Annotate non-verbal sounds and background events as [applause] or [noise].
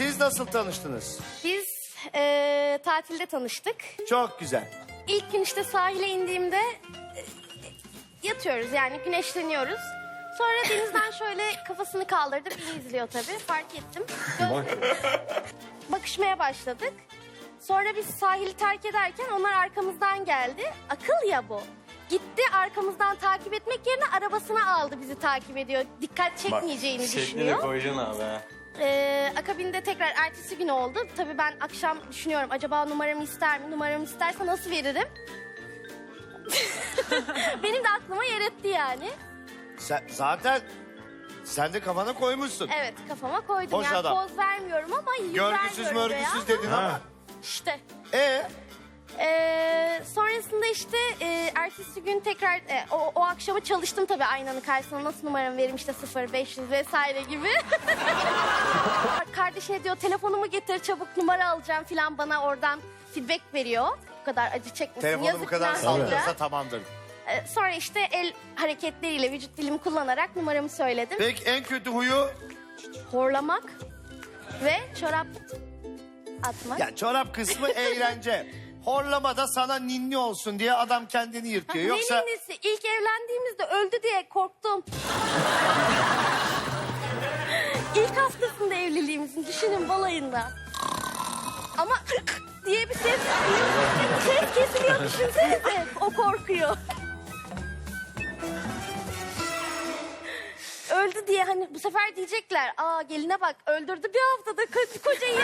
Siz nasıl tanıştınız? Biz eee, tatilde tanıştık. Çok güzel. İlk gün işte sahile indiğimde e, yatıyoruz yani güneşleniyoruz. Sonra denizden [laughs] şöyle kafasını kaldırdı. Bizi izliyor tabii. Fark ettim. Göz- Bakışmaya başladık. Sonra biz sahili terk ederken onlar arkamızdan geldi. Akıl ya bu. Gitti arkamızdan takip etmek yerine arabasına aldı bizi takip ediyor. Dikkat çekmeyeceğini Şekline düşünüyor. koyacaksın abi ha. Ee, akabinde tekrar ertesi gün oldu. Tabii ben akşam düşünüyorum acaba numaramı ister mi? Numaramı isterse nasıl veririm? [laughs] Benim de aklıma yer etti yani. Sen, zaten sen de kafana koymuşsun. Evet kafama koydum. Hoş yani adam. poz vermiyorum ama yüz Görgüsüz vermiyorum mörgüsüz ya. dedin ama. İşte. E Ee, sonrasında işte e, ertesi gün tekrar e, o, o akşamı çalıştım tabii aynanın karşısına nasıl numaramı vereyim işte 0 500 vesaire gibi. [laughs] Kardeşine diyor telefonumu getir çabuk numara alacağım falan bana oradan feedback veriyor. Bu kadar acı çekmesin. telefonu bu kadar sallıyorsa tamamdır. Ee, sonra işte el hareketleriyle vücut dilimi kullanarak numaramı söyledim. Peki en kötü huyu? Horlamak ve çorap atmak. Ya çorap kısmı [laughs] eğlence. Horlama da sana ninni olsun diye adam kendini yırtıyor. Yoksa Ne ninnisi? İlk evlendiğimizde öldü diye korktum. İlk haftasında evliliğimizin düşünün balayında. Ama diye bir ses, ses kesiliyor düşünsenize. O korkuyor. Öldü diye hani bu sefer diyecekler. Aa geline bak öldürdü bir haftada ko- kocayı.